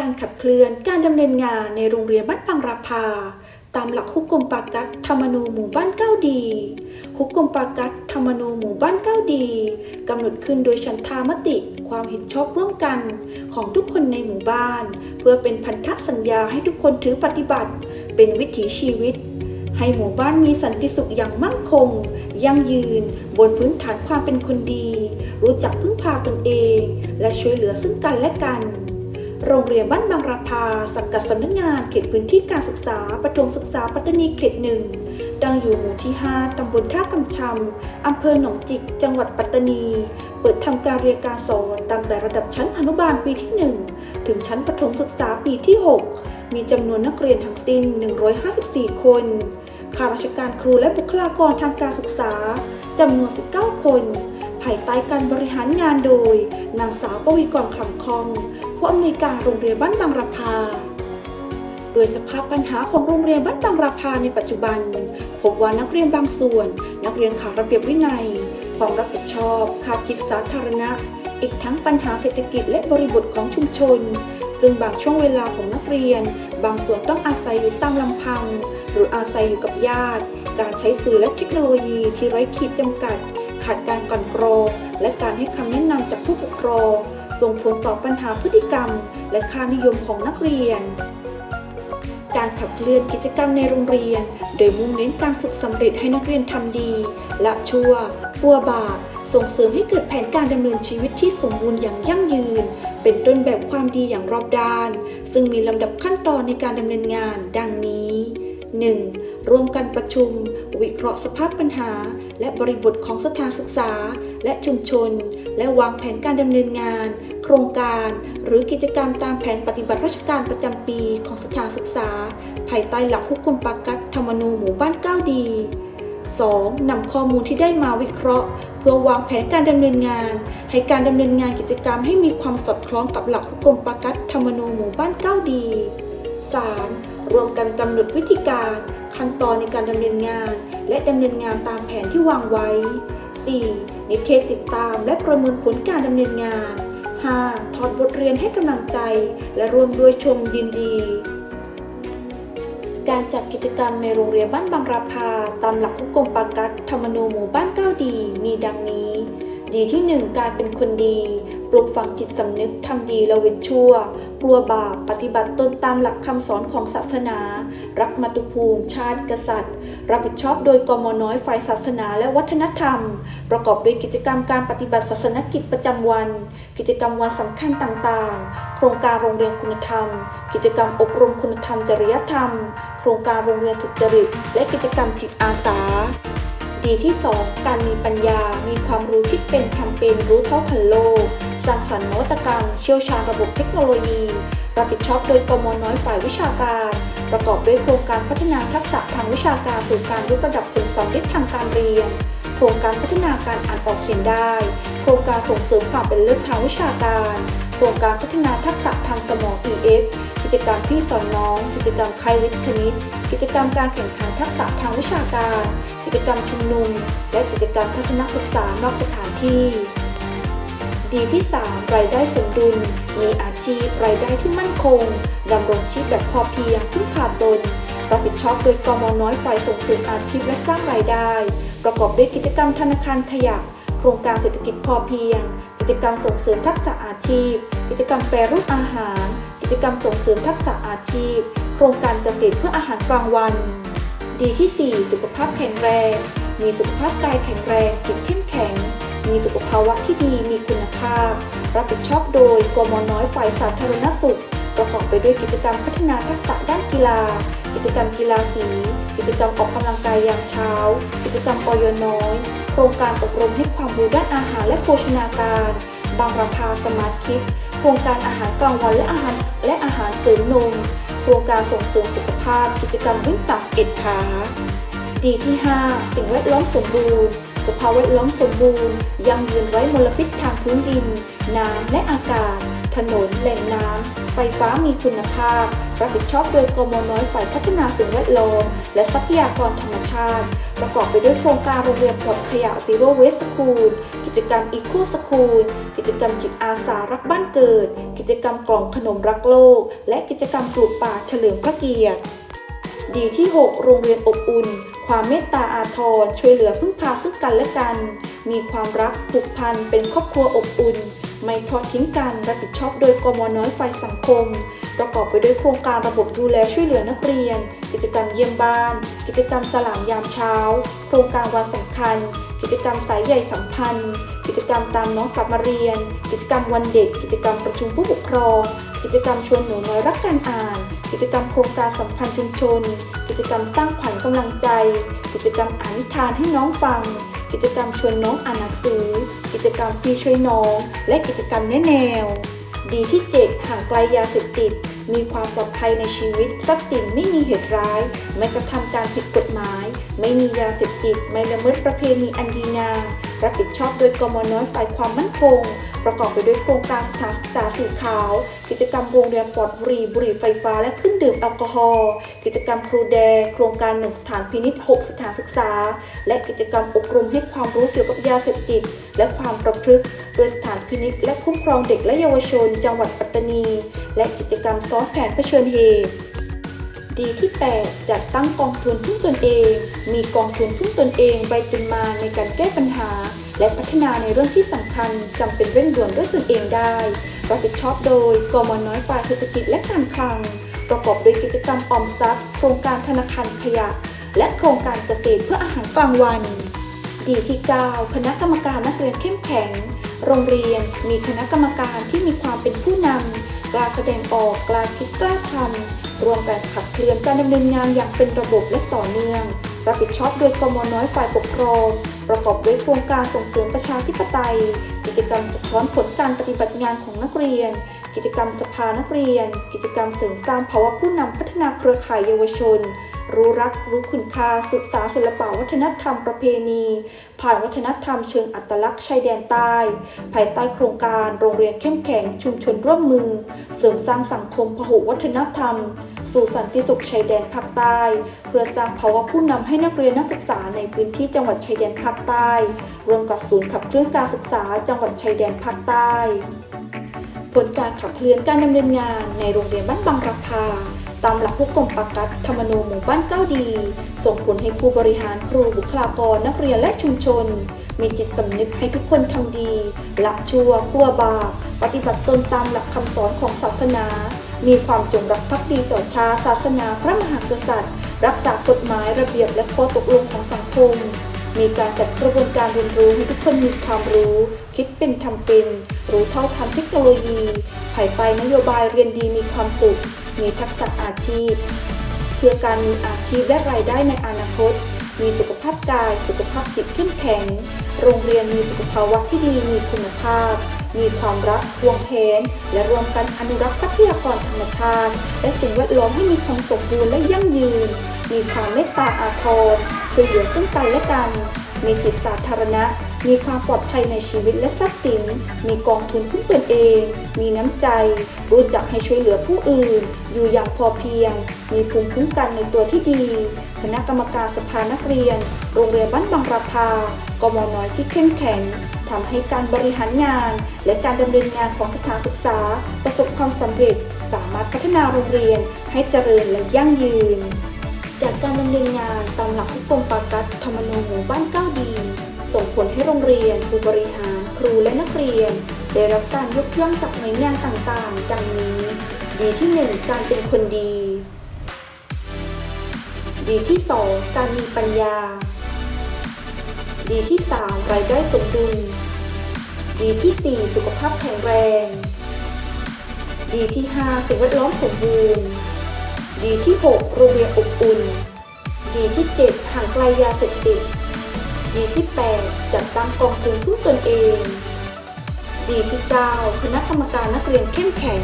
การขับเคลื่อนการดำเนินงานในโรงเรียนบ้านปังราภา ตามหลักฮุกกลมปากัดธรรมนูหมู่บ้านเก้าดีฮุกกลมปากัดธรรมนูหมู่บ้านเก้าดีกำหนดขึ้นโดยฉันทามติ ความเห็นชอบร่วมกันของทุกคนในหมู่บ้าน เพื่อเป็นพันธสัญญาให้ทุกคนถือปฏิบัติ เป็นวิถีชีวิต ให้หมู่บ้านมีสันติสุขอย่างมั่นคง ยั่งยืน บนพื้นฐานความเป็นคนดี รู้จักพึ่งพาตนเอง และช่วยเหลือซึ่งกันและกัน โรงเรียนบ้านบางราภาสังกัดสำนักงานเขตพื้นที่การศึกษาประถมศึกษาปัตตานีเขตหนึ่งตั้งอยู่หมู่ที่ 5 ตำบลท่ากำชำ อำเภอหนองจิก จังหวัดปัตตานี เปิดทำการเรียนการสอนตั้งแต่ระดับชั้นอนุบาลปีที่ 1 ถึงชั้นประถมศึกษาปีที่ 6 มีจำนวนนักเรียนทั้งสิ้น 154 คน ข้าราชการครูและบุคลากรทางการศึกษาจำนวน 19 คน ภายใต้การบริหารงานโดย นางสาวปวีกรคำคอง ผู้อำนวยการโรงเรียนบ้านบางราภาโดยสภาพปัญหาของโรงเรียนบ้านบางราภาในปัจจุบัน พบว่านักเรียนบางส่วน นักเรียนขาดระเบียบวินัย ความรับผิดชอบขาดจิตสาธารณะ อีกทั้งปัญหาเศรษฐกิจและบริบทของชุมชนซึ่งบางช่วงเวลาของนักเรียน บางส่วนต้องอาศัยอยู่ตามลำพัง หรืออาศัยอยู่กับญาติ การใช้สื่อและเทคโนโลยีที่ไร้ขีดจำกัด ขาดการกันกรองและการให้คำแนะนำจากผู้ปกครอง ส่งผลต่อปัญหาพฤติกรรม และค่านิยมของนักเรียน การขับเคลื่อนกิจกรรมในโรงเรียน โดยมุ่งเน้นการฝึกสำเร็จให้นักเรียนทำดี ละชั่วปัวบาปส่งเสริมให้เกิดแผนการดำเนินชีวิตที่สมบูรณ์อย่างยั่งยืน เป็นต้นแบบความดีอย่างรอบด้าน ซึ่งมีลำดับขั้นตอนในการดำเนินงาน ดังนี้ 1. ร่วมกันประชุม วิเคราะห์สภาพปัญหา และบริบทของสถานศึกษา และชุมชน และวางแผนการดำเนินงาน โครงการ หรือกิจกรรมตามแผนปฏิบัติราชการประจำปีของสถานศึกษา ภายใต้หลักฮุกกลมปากัดธรรมนูญหมู่บ้านก้าดี 2. นำข้อมูลที่ได้มาวิเคราะห์ เพื่อวางแผนการดำเนินงาน ให้การดำเนินงานกิจกรรมให้มีความสอดคล้องกับหลักฮุกกลมปากัดธรรมนูญหมู่บ้านก้าดี 3. รวมกันกำหนดวิธีการ ขั้นตอนในการดำเนินงาน และดำเนินงานตามแผนที่วางไว้ 4. นิเทศติดตามและประเมินผลการดำเนินงาน 5. ถอดบทเรียนให้กำลังใจ และร่วมด้วยชมยินดี การจัดกิจกรรมในโรงเรียนบ้านบางราภาตามหลักฮุกกลมปากัดธรรมนูหมู่บ้านเก้าดีมีดังนี้ ดีที่ 1 การเป็นคนดี ปลูกฝังจิตสำนึกทำดีละเว้นชั่ว กลัวบาปปฏิบัติตนตามหลักคำสอนของศาสนา รักมาตุภูมิ ชาติกษัตริย์ รับผิดชอบโดยกมน้อยฝ่ายศาสนาและวัฒนธรรม ประกอบด้วยกิจกรรมการปฏิบัติศาสนกิจประจำวัน กิจกรรมวันสำคัญต่างๆ โครงการโรงเรียนคุณธรรม กิจกรรมอบรมคุณธรรมจริยธรรม โครงการโรงเรียนสุจริต และกิจกรรมจิตอาสาดีที่ 2 การมีปัญญา มีความรู้คิดเป็นทำเป็นรู้เท่าทันโลก สร้างสรรค์นวัตกรรม เชี่ยวชาญระบบเทคโนโลยี รับผิดชอบโดยกมน้อยฝ่ายวิชาการ ประกอบด้วยโครงการพัฒนาทักษะทางวิชาการสู่การยกระดับผลสำเร็จทางการเรียน โครงการพัฒนาการอ่านออกเขียนได้ โครงการส่งเสริมความเป็นเลิศทางวิชาการ โครงการพัฒนาทักษะทางสมอง EF กิจกรรมพี่สอนน้อง กิจกรรมไข้วิทย์คณิต กิจกรรมการแข่งขันทักษะทางวิชาการ กิจกรรมชุมนุม และกิจกรรมทัศนศึกษานอกสถานที่ ดีที่ 3 รายได้สมดุล มีอาชีพรายได้ที่มั่นคงดำรงชีพแบบพอเพียงพึ่งพาตนรับผิดชอบโดยกมน้อยฝ่ายส่งเสริมอาชีพและสร้างรายได้ ประกอบด้วยกิจกรรมธนาคารขยะ โครงการเศรษฐกิจพอเพียง กิจกรรมส่งเสริมทักษะอาชีพ กิจกรรมแปรรูปอาหาร กิจกรรมส่งเสริมทักษะอาชีพ โครงการเกษตรเพื่ออาหารกลางวัน ดีที่ 4 สุขภาพแข็งแรง มีสุขภาพกายแข็งแรงจิตเข้มแข็ง มีสุขภาวะที่ดีมีคุณภาพ รับผิดชอบโดยกมน้อยฝ่ายสาธารณสุข ประกอบไปด้วยกิจกรรมพัฒนาทักษะด้านกีฬา กิจกรรมกีฬาสี กิจกรรมออกกำลังกายยามเช้า กิจกรรมออยน้อย โครงการอบรมให้ความรู้ด้านอาหารและโภชนาการ บางราคาสมาร์ทคิดโครงการอาหารกลางวันและอาหารและอาหารเสริมนมโครงการส่งเสริมสุขภาพ กิจกรรมวิ่ง31ขาดีที่ 5 สิ่งแวดล้อมสมบูรณ์ สภาพแวดล้อมสมบูรณ์ ยังยืนไร้มลพิษทางพื้นดิน น้ำและอากาศ ถนนแหล่งน้ำ ไฟฟ้ามีคุณภาพ รับผิดชอบโดยกรมน้อยฝ่ายพัฒนาสิ่งแวดล้อม และทรัพยากรธรรมชาติ ประกอบไปด้วยโครงการโรงเรียนปลดขยะ Zero Waste School กิจจกรรมอีโคสคูลกิจกรรมจิตอาสารักบ้านเกิด กิจกรรมกล่องขนมรักโลก และกิจกรรมปลูกป่าเฉลิมพระเกียรติ ดีที่ 6 โรงเรียนอบอุ่น ความเมตตาอาทรช่วยเหลือพึ่งพาซึ่งกันและกัน มีความรักผูกพันเป็นครอบครัวอบอุ่น ไม่ทอดทิ้งกันรับผิดชอบโดยกมน้อยฝ่ายสังคม ประกอบไปด้วยโครงการระบบดูแลช่วยเหลือนักเรียน กิจกรรมเยี่ยมบ้าน กิจกรรมสลามยามเช้า โครงการวันสำคัญ กิจกรรมสายใหญ่สัมพันธ์ กิจกรรมตามน้องกลับมาเรียน กิจกรรมวันเด็ก กิจกรรมประชุมผู้ปกครอง กิจกรรมชวนหนูน้อยรักการอ่าน กิจกรรมโครงการสัมพันธ์ชุมชน กิจกรรมสร้างขวัญกำลังใจ กิจกรรมอ่านนิทานให้น้องฟัง กิจกรรมชวนน้องอ่านหนังสือ กิจกรรมพี่ช่วยน้อง และกิจกรรมแนะแนว ดีที่7ห่างไกลยาเสพติด มีความปลอดภัยในชีวิตทรัพย์สินไม่มีเหตุร้าย ไม่กระทำการผิดกฎหมาย ไม่มียาเสพติด ไม่ละเมิดประเพณีอันดีงามรับผิดชอบโดยกมน้อยฝ่ายความมั่นคง ประกอบไปด้วยโครงการสถานศึกษาสีขาว กิจกรรมโรงเรียนปลอดบุหรี่บุหรี่ไฟฟ้าและเครื่องดื่มแอลกอฮอล์กิจกรรมครูแดงโครงการหนึ่งสถานพินิษ6สถานศึกษา และกิจกรรมอบรมให้ความรู้เกี่ยวกับยาเสพติด และความประพฤติโดยสถานพินิษและคุ้มครองเด็กและเยาวชน จังหวัดปัตตานี และกิจกรรมซ้อนแผนเผชิญเหตุดีที่ 8 จัดตั้งกองทุนพึ่งตนเอง มีกองทุนพึ่งตนเองใบตุนมาในการแก้ปัญหา และพัฒนาในเรื่องที่สำคัญจำเป็นเร่งด่วนด้วยตนเองได้รับผิดชอบโดยกมน้อยฝ่ายเศรษฐกิจและการคลัง ประกอบด้วยกิจกรรมออมทรัพย์โครงการธนาคารขยะ และโครงการเกษตรเพื่ออาหารกลางวัน ดีที่ 9 คณะกรรมการนักเรียนเข้มแข็ง โรงเรียนมีคณะกรรมการที่มีความเป็นผู้นำกล้าแสดงออกกล้าคิดกล้าทำรวมกันขับเคลื่อนการดำเนินงานอย่างเป็นระบบและต่อเนื่อง รับผิดชอบโดยกมน้อยฝ่ายปกครอง ประกอบด้วยโครงการส่งเสริมประชาธิปไตย กิจกรรมสะท้อนผลการปฏิบัติงานของนักเรียน กิจกรรมสภานักเรียน กิจกรรมเสริมสร้างภาวะผู้นำพัฒนาเครือข่ายเยาวชน รู้รักรู้คุณค่าศึกษาศิลปวัฒนธรรมประเพณี ผ่านวัฒนธรรมเชิงอัตลักษณ์ชายแดนใต้ ภายใต้โครงการโรงเรียนเข้มแข็งชุมชนร่วมมือ เสริมสร้างสังคมพหุวัฒนธรรม สู่สันติสุขชายแดนภาคใต้ เพื่อสร้างภาวะผู้นำให้นักเรียนนักศึกษาในพื้นที่จังหวัดชายแดนภาคใต้รวมกับศูนย์ขับเคลื่อนการศึกษาจังหวัดชายแดนภาคใต้ ผลการขับเคลื่อนการดำเนินงานในโรงเรียนบ้านบางราภาตามหลักผู้กรมปากัดธรรมนูญหมู่บ้านเก้าดี ส่งผลให้ผู้บริหารครูบุคลากรนักเรียนและชุมชน มีจิตสำนึกให้ทุกคนทำดีละชั่วกลัวบาปปฏิบัติตนตามหลักคำสอนของศาสนา มีความจงรักภักดีต่อชาติศาสนาพระมหากษัตริย์ รักษากฎหมายระเบียบและข้อตกลงของสังคม มีการจัดกระบวนการเรียนรู้ให้ทุกคนมีความรู้ คิดเป็นทำเป็น รู้เท่าทันเทคโนโลยีภายใต้นโยบายเรียนดีมีความสุข มีทักษะอาชีพ เพื่อการมีอาชีพและรายได้ในอนาคต มีสุขภาพกาย สุขภาพจิตเข้มแข็ง โรงเรียนมีสุขภาวะที่ดีมีคุณภาพ มีความรักห่วงแหนและรวมกันอนุรักษ์ทรัพยากรธรรมชาติและสิ่งแวดล้อมให้มีความสมบูรณ์และยั่งยืน มีความเมตตาอาทรช่วยเหลือซึ่งกันและกัน มีจิตสาธารณะ มีความปลอดภัยในชีวิตและทรัพย์สิน มีกองทุนพึ่งตนเอง มีน้ำใจ รู้จักให้ช่วยเหลือผู้อื่น อยู่อย่างพอเพียง มีภูมิคุ้มกันในตัวที่ดีคณะกรรมการสภานักเรียน โรงเรียนบ้านบางราภากมน้อยที่เข้มแข็ง ทำให้การบริหารงาน และการดำเนินงานของสถานศึกษา ประสบความสำเร็จ สามารถพัฒนาโรงเรียนให้เจริญและยั่งยืน จากการดำเนินงานตามหลักผู้กรมปากัดธรรมนูญหมู่บ้านเก้าดีส่งผลให้โรงเรียนผู้บริหาร ครูและนักเรียน ได้รับการยกย่องจากหน่วยงานต่างๆ ดังนี้ ดีที่หนึ่งการเป็นคนดี ดีที่สองการมีปัญญา ดีที่สามรายได้สมดุลดีที่สี่สุขภาพแข็งแรงดีที่ห้าสิ่งแวดล้อมสมบูรณ์ดีที่ 6 โรงเรียนอบอุ่นดีที่ 7 ห่างไกลยาเสพติดดีที่ 8 จัดตั้งกองทุนพึ่งตนเองดีที่ 9 คณะกรรมการนักเรียนเข้มแข็ง